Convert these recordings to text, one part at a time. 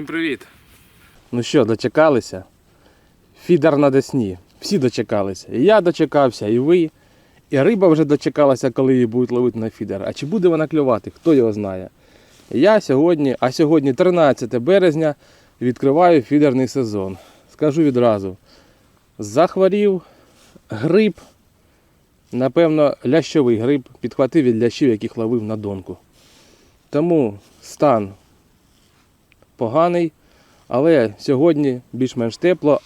Всім привіт! Ну що, дочекалися? Фідер на Десні. Всі дочекалися. І я дочекався, і ви. І риба вже дочекалася, коли її будуть ловити на фідер. А чи буде вона клювати, хто його знає. Я сьогодні, а сьогодні 13 березня, відкриваю фідерний сезон. Скажу відразу: захворів гриб, напевно, лящовий гриб підхватив від лящів, яких ловив на донку. Тому стан поганий. Але сьогодні більш-менш тепло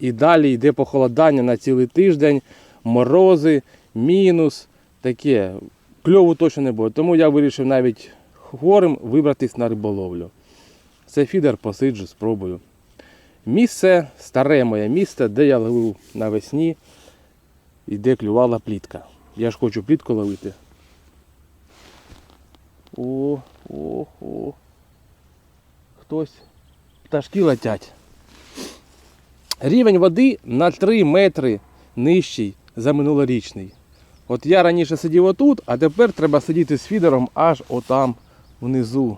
і далі йде похолодання на цілий тиждень, морози, мінус, таке. Кльову точно не буде. Тому я вирішив навіть хворим вибратись на риболовлю. Це фідер посиджу, спробую. Місце старе моє місце, де я ловив навесні і де клювала плітка. Я ж хочу плітку ловити. О, о, о. Хтось пташки летять. Рівень води на 3 метри нижчий за минулорічний. От я раніше сидів отут, а тепер треба сидіти з фідером аж отам внизу.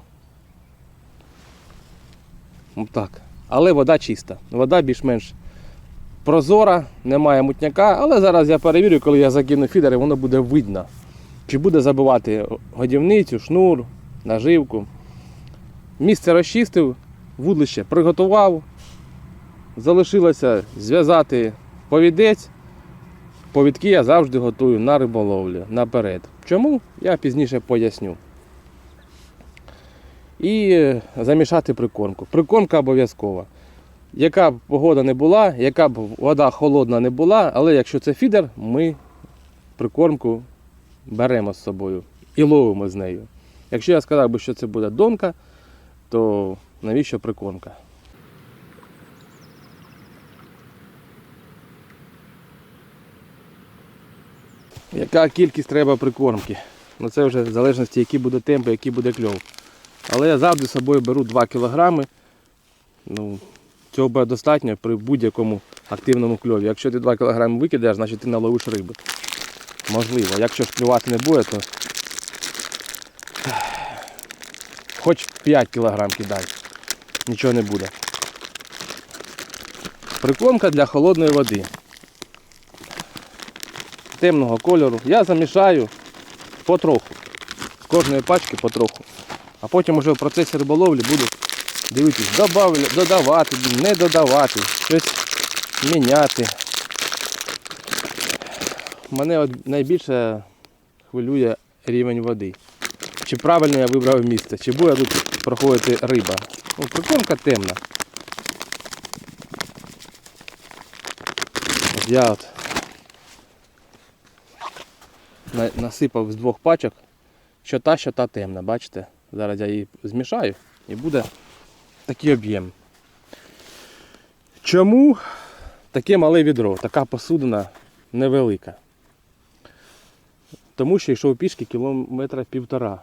Отак. Але вода чиста. Вода більш-менш прозора, немає мутняка, але зараз я перевірю, коли я закину фідер, і воно буде видно. Чи буде забивати годівницю, шнур, наживку. Місце розчистив, вудлище приготував. Залишилося зв'язати повідець. Повідки я завжди готую на риболовлю наперед. Чому? Я пізніше поясню. І е, замішати прикормку. Прикормка обов'язкова. Яка б погода не була, яка б вода холодна не була, але якщо це фідер, ми прикормку беремо з собою і ловимо з нею. Якщо я сказав би, що це буде донка, то навіщо прикормка? Яка кількість треба прикормки? Ну це вже в залежності, який буде темп, який буде кльов. Але я завжди з собою беру 2 кг. Ну, цього буде достатньо при будь-якому активному кльові. Якщо ти 2 кг викидаєш, значить ти наловиш риби. Можливо. Якщо ж клювати не буде, то хоч 5 кг кидай. Нічого не буде. Прикормка для холодної води. Темного кольору. Я замішаю потроху. З кожної пачки потроху. А потім уже в процесі риболовлі буду дивитись, добавля, додавати, не додавати, щось міняти. Мене найбільше хвилює рівень води. Чи правильно я вибрав місце, чи буде тут проходити риба. Ну, прикормка темна. От я от насипав з двох пачок, що та, що та темна, бачите? Зараз я її змішаю і буде такий об'єм. Чому таке мале відро, така посудина невелика? Тому що йшов пішки кілометра півтора.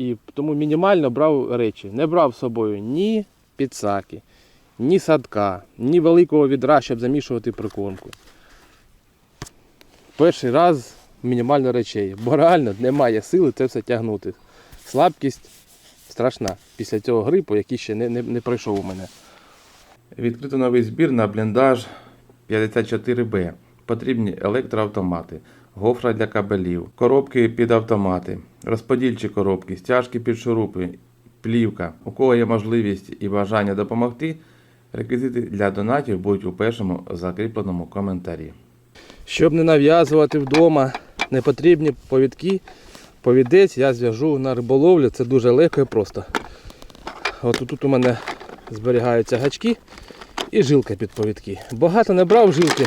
І тому мінімально брав речі. Не брав з собою ні підсаки, ні садка, ні великого відра, щоб замішувати прикормку. Перший раз мінімально речей, бо реально немає сили це все тягнути. Слабкість страшна після цього грипу, який ще не, не, не пройшов у мене. Відкрито новий збір на бліндаж 54Б. Потрібні електроавтомати, гофра для кабелів, коробки під автомати, розподільчі коробки, стяжки під шурупи, плівка. У кого є можливість і бажання допомогти, реквізити для донатів будуть у першому закріпленому коментарі. Щоб не нав'язувати вдома непотрібні повідки, повідець я зв'яжу на риболовлю. Це дуже легко і просто. От тут у мене зберігаються гачки і жилка під повідки. Багато не брав жилки,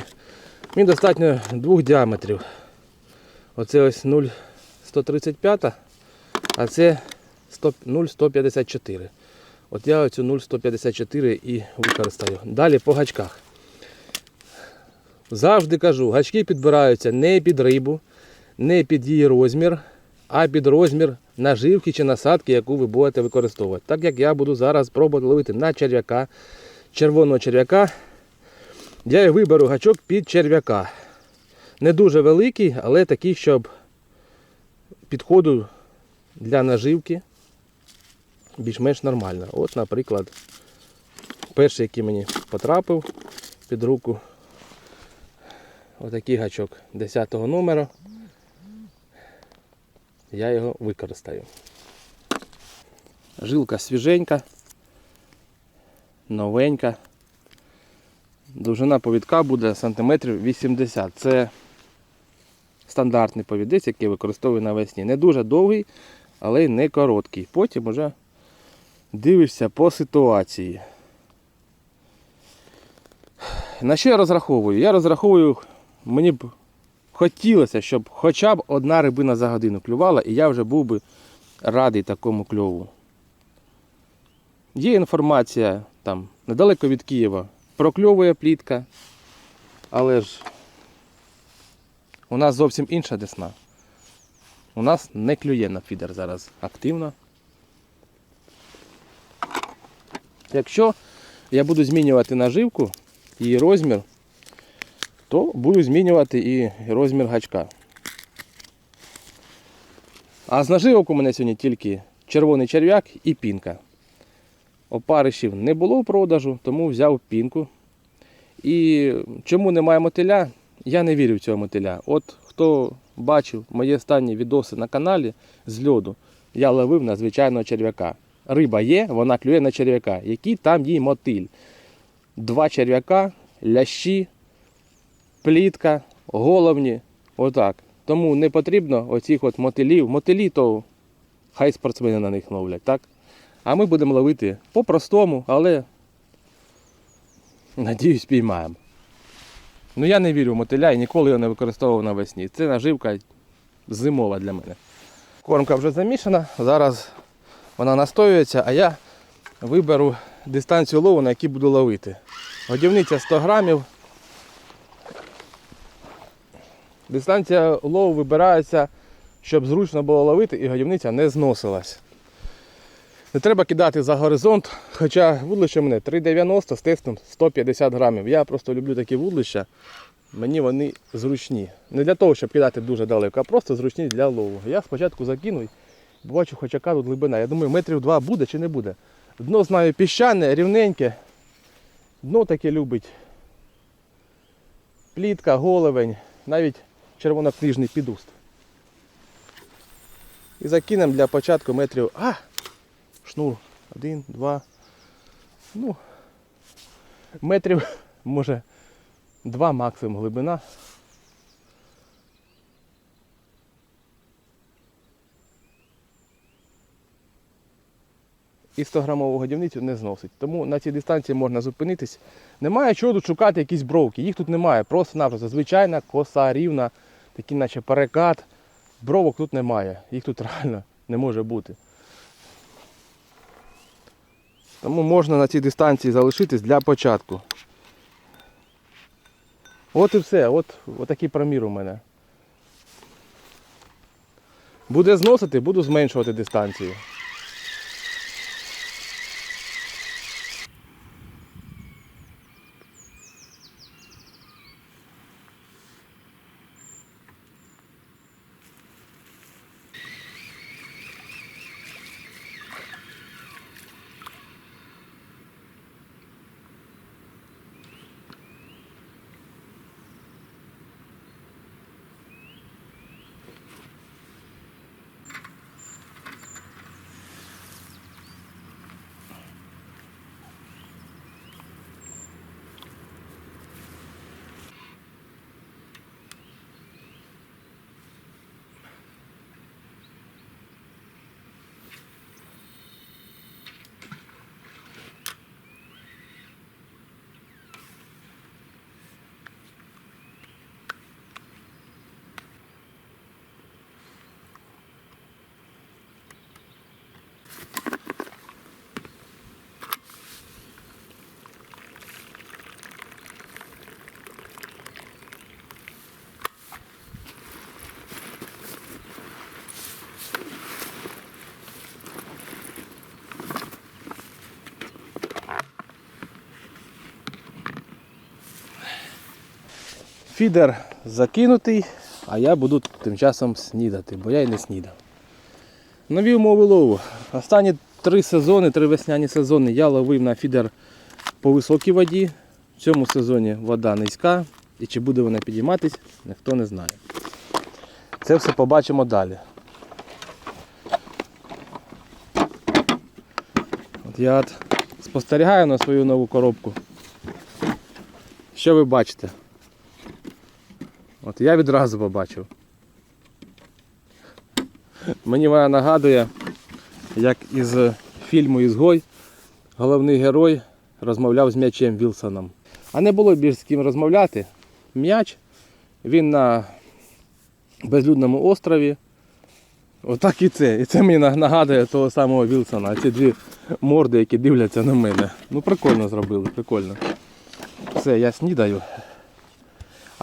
мені достатньо двох діаметрів. Оце ось 0,135, а це 0,154. От я оцю 0,154 і використаю. Далі по гачках. Завжди кажу, гачки підбираються не під рибу, не під її розмір, а під розмір наживки чи насадки, яку ви будете використовувати. Так як я буду зараз пробувати ловити на черв'яка, червоного черв'яка, я і виберу гачок під черв'яка. Не дуже великий, але такий, щоб підходу для наживки більш-менш нормально. От, наприклад, Перший, який мені потрапив під руку. Отакий гачок 10 номера. Я його використаю. Жилка свіженька, новенька. Довжина повідка буде сантиметрів 80. Це стандартний повідець, який використовую навесні. Не дуже довгий, але й не короткий. Потім вже дивишся по ситуації. На що я розраховую? Я розраховую, мені б хотілося, щоб хоча б одна рибина за годину клювала, і я вже був би радий такому кльову. Є інформація там недалеко від Києва, прокльовує плітка, але ж у нас зовсім інша десна. У нас не клює на фідер зараз активно. Якщо я буду змінювати наживку, її розмір, то буду змінювати і розмір гачка. А з наживок у мене сьогодні тільки червоний черв'як і пінка. Опаришів не було в продажу, тому взяв пінку. І чому немає мотиля? Я не вірю в цього мотиля. От хто бачив мої останні відоси на каналі з льоду, я ловив на звичайного черв'яка. Риба є, вона клює на черв'яка. Який там їй мотиль? Два черв'яка, лящі, плітка, головні. Отак. Тому не потрібно оцих от мотилів. Мотилі то хай спортсмени на них ловлять, так? А ми будемо ловити по-простому, але надіюсь, піймаємо. Ну я не вірю в мотиля і ніколи його не використовував навесні. Це наживка зимова для мене. Кормка вже замішана, зараз вона настоюється, а я виберу дистанцію лову, на якій буду ловити. Годівниця 100 грамів. Дистанція лову вибирається, щоб зручно було ловити і годівниця не зносилась. Не треба кидати за горизонт, хоча вудлище мене 3,90 з тестом 150 грамів. Я просто люблю такі вудлища. Мені вони зручні. Не для того, щоб кидати дуже далеко, а просто зручні для лову. Я спочатку закинув, бачу, хоч яка тут глибина. Я думаю, метрів два буде чи не буде. Дно знаю піщане, рівненьке. Дно таке любить. Плітка, головень, навіть червонокнижний підуст. І закинемо для початку метрів. А! Шнур. Один, два. Ну, метрів, може, два максимум глибина. І 100 грамову годівницю не зносить. Тому на цій дистанції можна зупинитись. Немає чого тут шукати якісь бровки. Їх тут немає. Просто-напросто звичайна коса рівна, такий наче перекат. Бровок тут немає. Їх тут реально не може бути. Тому можна на цій дистанції залишитись для початку. От і все, от, такий промір у мене. Буде зносити, буду зменшувати дистанцію. Фідер закинутий, а я буду тим часом снідати, бо я і не снідав. Нові умови лову. Останні три сезони, три весняні сезони я ловив на фідер по високій воді. В цьому сезоні вода низька. І чи буде вона підійматись, ніхто не знає. Це все побачимо далі. От я спостерігаю на свою нову коробку. Що ви бачите? От я відразу побачив. Мені вона нагадує, як із фільму Ізгой головний герой розмовляв з м'ячем Вілсоном. А не було більш з ким розмовляти. М'яч, він на безлюдному острові. Отак і це. І це мені нагадує того самого Вілсона. Ці дві морди, які дивляться на мене. Ну прикольно зробили, прикольно. Все, я снідаю.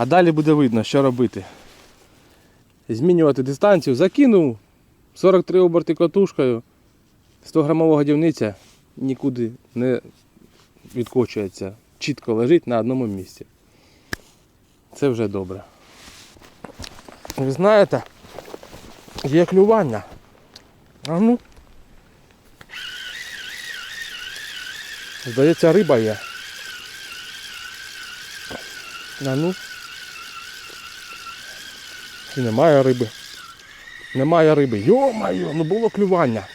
А далі буде видно, що робити. Змінювати дистанцію. Закинув 43 оберти катушкою. 100 грамова годівниця нікуди не відкочується. Чітко лежить на одному місці. Це вже добре. Ви знаєте, є клювання. А ну. Здається, риба є. А ну. І немає риби. Немає риби. Йо-моє, ну було клювання.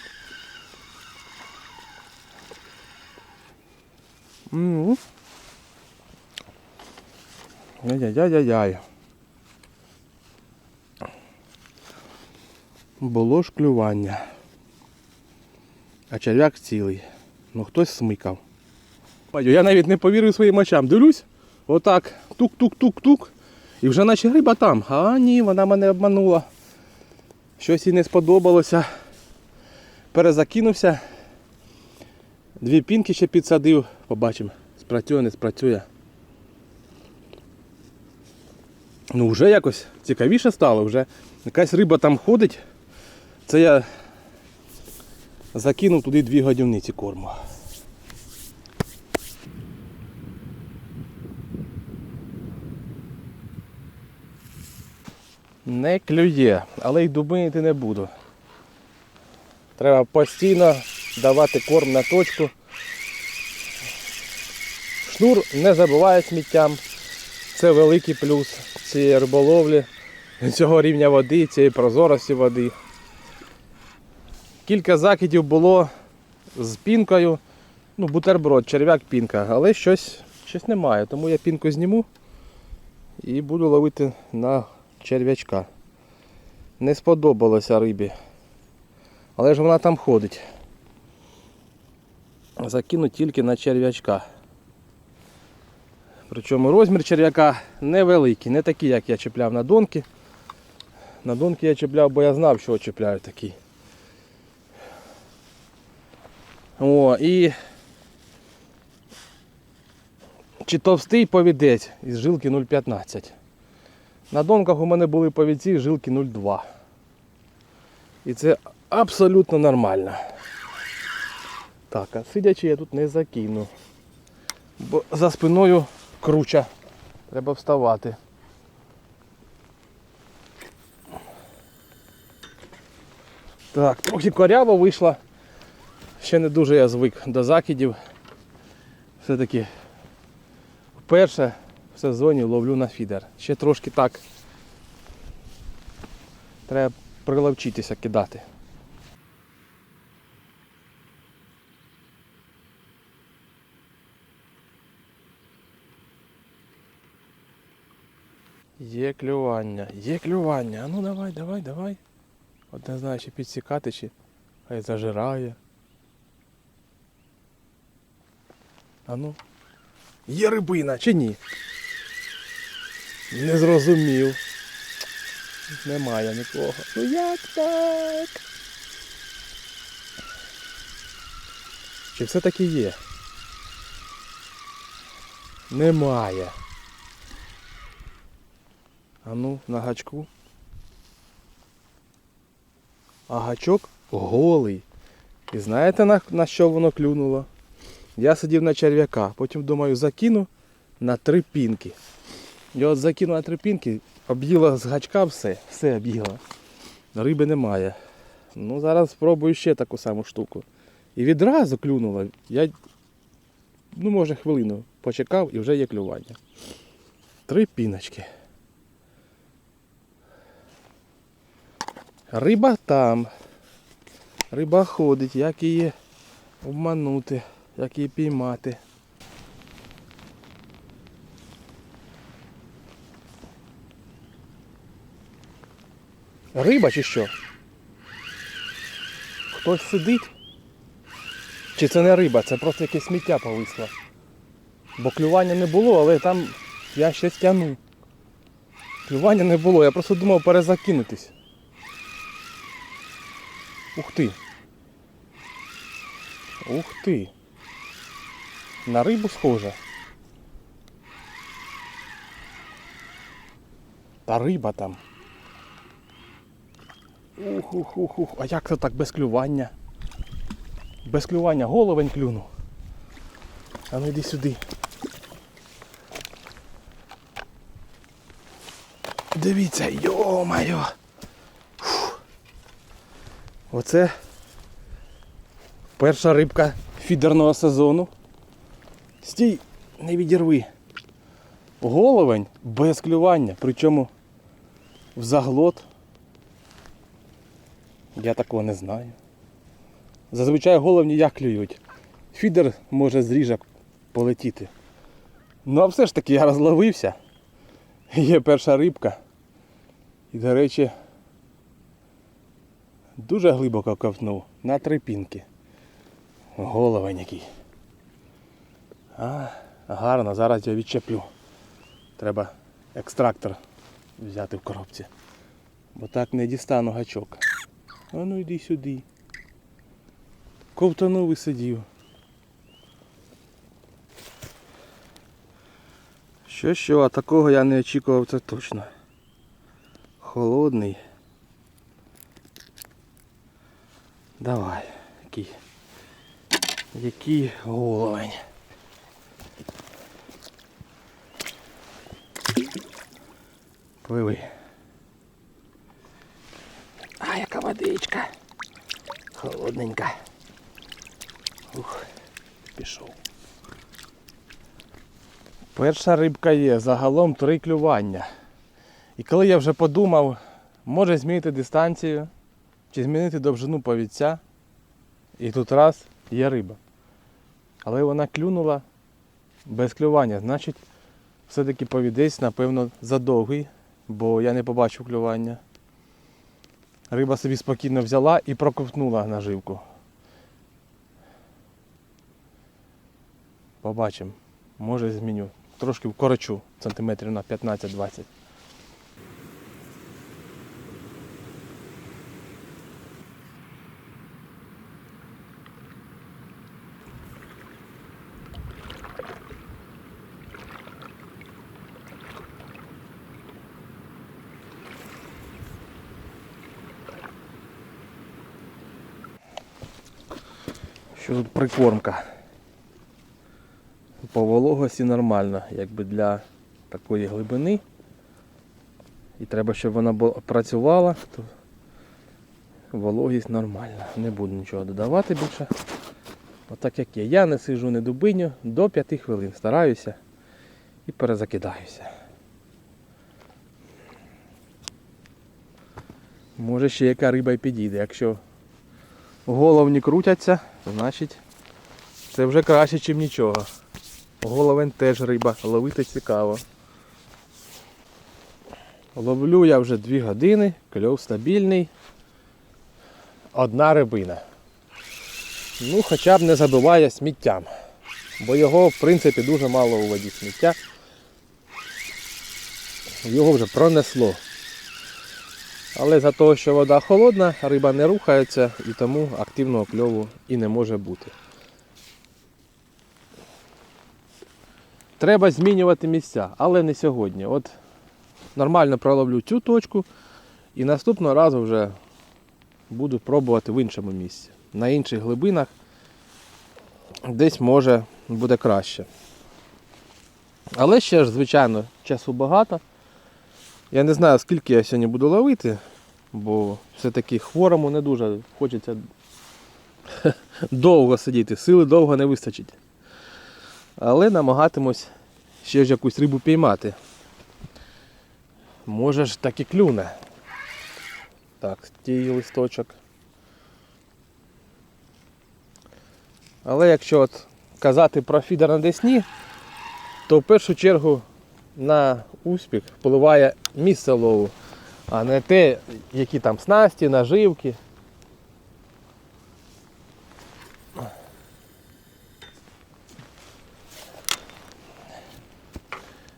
М. Яй-яй-яй-яй. Було ж клювання. А черв'як цілий. Ну хтось смикав. Я навіть не повірив своїм очам. Дивлюсь, отак, тук-тук-тук-тук. І вже наче риба там. А ні, вона мене обманула. Щось їй не сподобалося. Перезакинувся. Дві пінки ще підсадив. Побачимо, спрацює, не спрацює. Ну вже якось цікавіше стало, вже якась риба там ходить. Це я закинув туди дві годівниці корму. Не клює, але й дубинити не буду. Треба постійно давати корм на точку. Шнур не забуває сміттям. Це великий плюс цієї риболовлі, цього рівня води, цієї прозорості води. Кілька закидів було з пінкою. Ну, бутерброд, черв'як пінка, але щось, щось немає. Тому я пінку зніму і буду ловити на черв'ячка. Не сподобалося рибі. Але ж вона там ходить. Закину тільки на черв'ячка. Причому розмір черв'яка невеликий, не такий, як я чіпляв на донки. На донки я чіпляв, бо я знав, що чіпляю такий. О, і чи товстий повідець із жилки 0,15. На донках у мене були повідці жилки 0,2. І це абсолютно нормально. Так, а сидячи я тут не закину. Бо за спиною круча. Треба вставати. Так, трохи коряво вийшла. Ще не дуже я звик до закидів. Все-таки вперше в сезоні ловлю на фідер. Ще трошки так. Треба приловчитися кидати. Є клювання, є клювання. А ну давай, давай, давай. От не знаю, чи підсікати, чи хай зажирає. А ну. Є рибина, чи ні? Не зрозумів. Немає нікого. Ну як так? Чи все-таки є? Немає. А ну, на гачку. А гачок голий. І знаєте на, на що воно клюнуло? Я сидів на черв'яка, потім думаю, закину на три пінки. Я закинув на об'їла з гачка все, все об'їла. Риби немає. Ну зараз спробую ще таку саму штуку. І відразу клюнула. Я ну може хвилину почекав і вже є клювання. Три піночки. Риба там. Риба ходить, як її обманути, як її піймати. Риба чи що? Хтось сидить? Чи це не риба, це просто якесь сміття повисло. Бо клювання не було, але там я ще стягнув. Клювання не було, я просто думав перезакинутись. Ух ти. Ух ти. На рибу схоже. Та риба там. Ух, ух, ух, ух. А як це так без клювання? Без клювання головень клюнув. А ну йди сюди. Дивіться. Фух. Оце перша рибка фідерного сезону. Стій, не відірви. Головень без клювання, причому в заглот. Я такого не знаю. Зазвичай головні як клюють. Фідер може з ріжок полетіти. Ну а все ж таки я розловився. Є перша рибка. І, до речі, дуже глибоко ковтнув на три пінки. Головень який. А, гарно, зараз я відчеплю. Треба екстрактор взяти в коробці. Бо так не дістану гачок. А ну йди сюди. Ковтанув і сидів. Що що, а такого я не очікував, це точно. Холодний. Давай, який. Який головень. Пливи. А, яка водичка. Холодненька. Ух, пішов. Перша рибка є, загалом три клювання. І коли я вже подумав, може змінити дистанцію чи змінити довжину повідця, і тут раз є риба. Але вона клюнула без клювання. Значить, все-таки повідець, напевно, задовгий, бо я не побачив клювання. Риба собі спокійно взяла і проковтнула наживку. Побачимо. Може зміню. Трошки вкорочу сантиметрів на 15-20. Що тут прикормка? По вологості нормально, якби для такої глибини. І треба, щоб вона працювала, то вологість нормальна. Не буду нічого додавати більше. Отак як є. Я не сижу, не дубиню, до 5 хвилин стараюся і перезакидаюся. Може ще яка риба й підійде. Якщо головні крутяться, значить це вже краще, ніж нічого. Головень теж риба, ловити цікаво. Ловлю я вже 2 години, кльов стабільний. Одна рибина. Ну, хоча б не забиває сміттям. Бо його, в принципі, дуже мало у воді сміття. Його вже пронесло. Але за того, що вода холодна, риба не рухається і тому активного кльову і не може бути. Треба змінювати місця, але не сьогодні. От нормально проловлю цю точку і наступного разу вже буду пробувати в іншому місці. На інших глибинах десь може буде краще. Але ще ж, звичайно, часу багато. Я не знаю, скільки я сьогодні буду ловити, бо все-таки хворому не дуже хочеться довго сидіти, сили довго не вистачить. Але намагатимусь ще ж якусь рибу піймати. Може ж так і клюне. Так, тій листочок. Але якщо от казати про фідер на Десні, то в першу чергу на успіх впливає місце лову, а не те, які там снасті, наживки.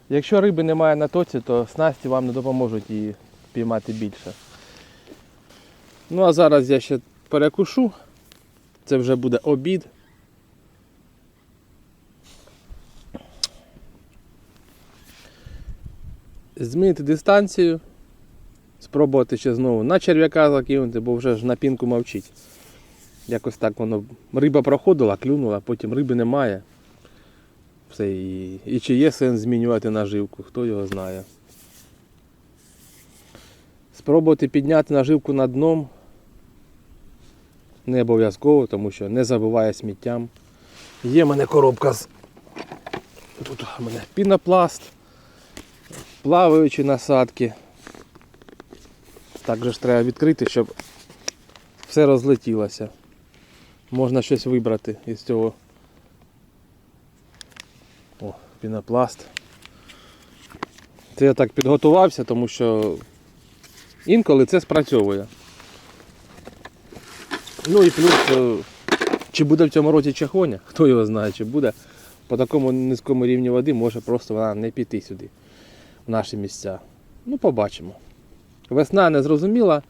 Якщо риби немає на тоці, то снасті вам не допоможуть її піймати більше. Ну а зараз я ще перекушу. Це вже буде обід. Змінити дистанцію. Спробувати ще знову на черв'яка закинути, бо вже ж на пінку мовчить. Якось так воно. Риба проходила, клюнула, потім риби немає. Все, і, і чи є сенс змінювати наживку, хто його знає. Спробувати підняти наживку над дном. Не обов'язково, тому що не забуває сміттям. Є в мене коробка з. Тут у мене пінопласт, плаваючі насадки. Також ж треба відкрити, щоб все розлетілося. Можна щось вибрати із цього. О, пінопласт. Це я так підготувався, тому що інколи це спрацьовує. Ну і плюс, е, чи буде в цьому році чахоня, хто його знає, чи буде. По такому низькому рівні води може просто вона не піти сюди, наші місця. Ну, побачимо. Весна не зрозуміла.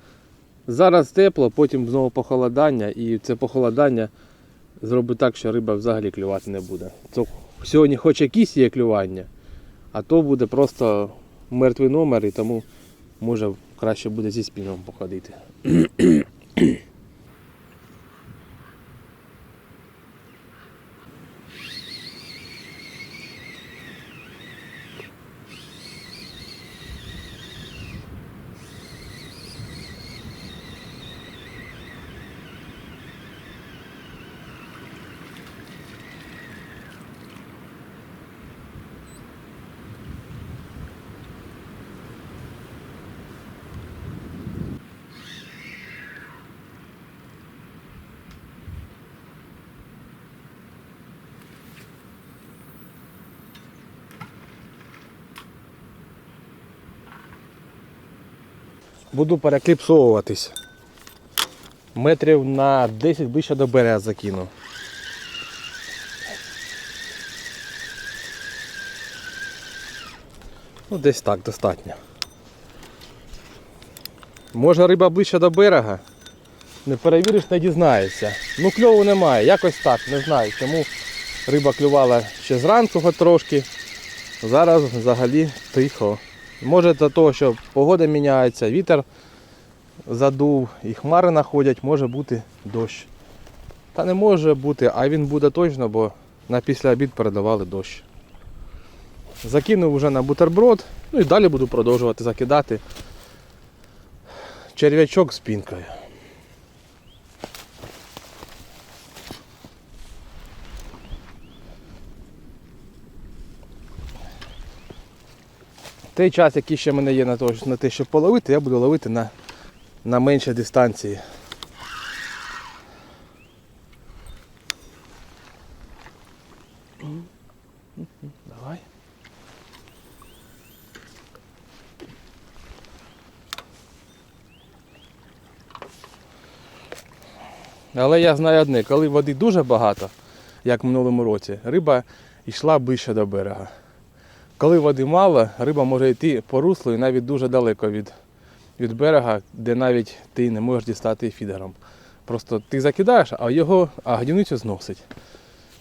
Зараз тепло, потім знову похолодання, і це похолодання зробить так, що риба взагалі клювати не буде. Це сьогодні хоч якісь є клювання, а то буде просто мертвий номер, і тому може краще буде зі спіном походити. Буду перекліпсовуватись. Метрів на 10 ближче до берега закину. Ну, десь так достатньо. Може риба ближче до берега? Не перевіриш, не дізнаєшся. Ну кльову немає, якось так, не знаю, чому риба клювала ще зранку трошки. Зараз взагалі тихо. Може за того, що погода міняється, вітер задув і хмари находять, може бути дощ. Та не може бути, а він буде точно, бо на після обід передавали дощ. Закинув вже на бутерброд, ну і далі буду продовжувати закидати черв'ячок з пінкою. Той час, який ще в мене є на, то, на те, щоб половити, я буду ловити на, на меншій дистанції. Але я знаю одне, коли води дуже багато, як в минулому році, риба йшла ближче до берега. Коли води мало, риба може йти по руслу і навіть дуже далеко від, від берега, де навіть ти не можеш дістати фідером. Просто ти закидаєш, а його а годівницю зносить.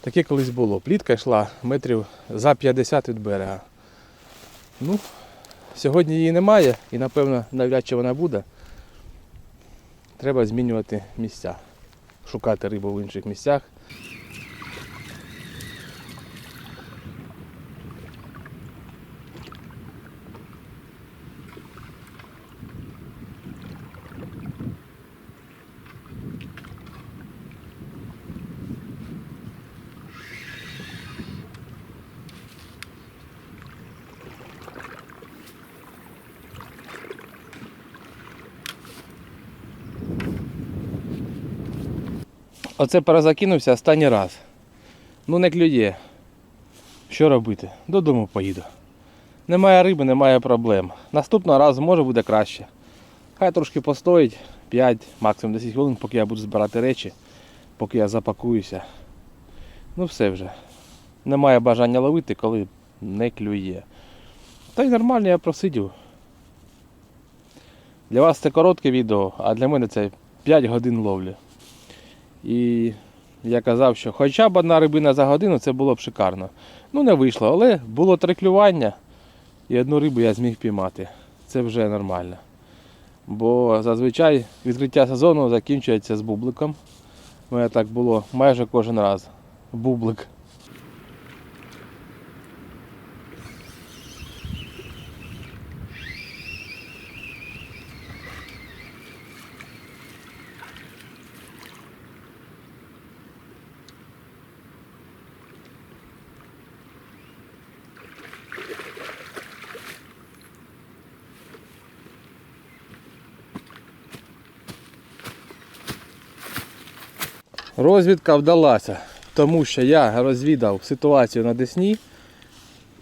Таке колись було. Плітка йшла метрів за 50 від берега. Ну, сьогодні її немає і напевно навряд чи вона буде. Треба змінювати місця, шукати рибу в інших місцях. Оце перезакинувся останній раз. Ну не клює. Що робити? Додому поїду. Немає риби, немає проблем. Наступного разу може буде краще. Хай трошки постоїть 5, максимум 10 хвилин, поки я буду збирати речі, поки я запакуюся. Ну все вже. Немає бажання ловити, коли не клює. Та й нормально я просидів. Для вас це коротке відео, а для мене це 5 годин ловлі. І я казав, що хоча б одна рибина за годину це було б шикарно. Ну не вийшло, але було три клювання і одну рибу я зміг піймати. Це вже нормально. Бо зазвичай відкриття сезону закінчується з бубликом. У мене так було майже кожен раз. Бублик. Розвідка вдалася, тому що я розвідав ситуацію на Десні,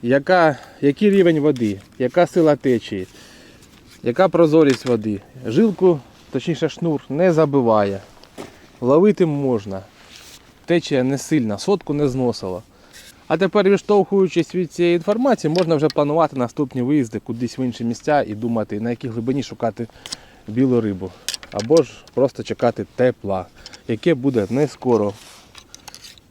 яка, який рівень води, яка сила течії, яка прозорість води. Жилку, точніше шнур, не забиває. Ловити можна. Течія не сильна, сотку не зносила. А тепер, відштовхуючись від цієї інформації, можна вже планувати наступні виїзди кудись в інші місця і думати, на якій глибині шукати білу рибу. Або ж просто чекати тепла, яке буде не скоро.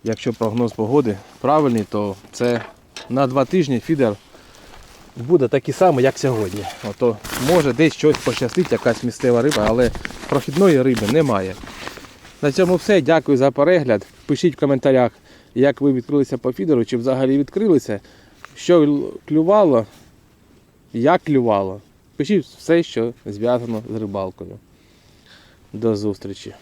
Якщо прогноз погоди правильний, то це на два тижні фідер буде такий самий, як сьогодні. Ото може десь щось пощастить, якась місцева риба, але прохідної риби немає. На цьому все. Дякую за перегляд. Пишіть в коментарях, як ви відкрилися по фідеру, чи взагалі відкрилися, що клювало, як клювало. Пишіть все, що зв'язано з рибалкою. До зустрічі.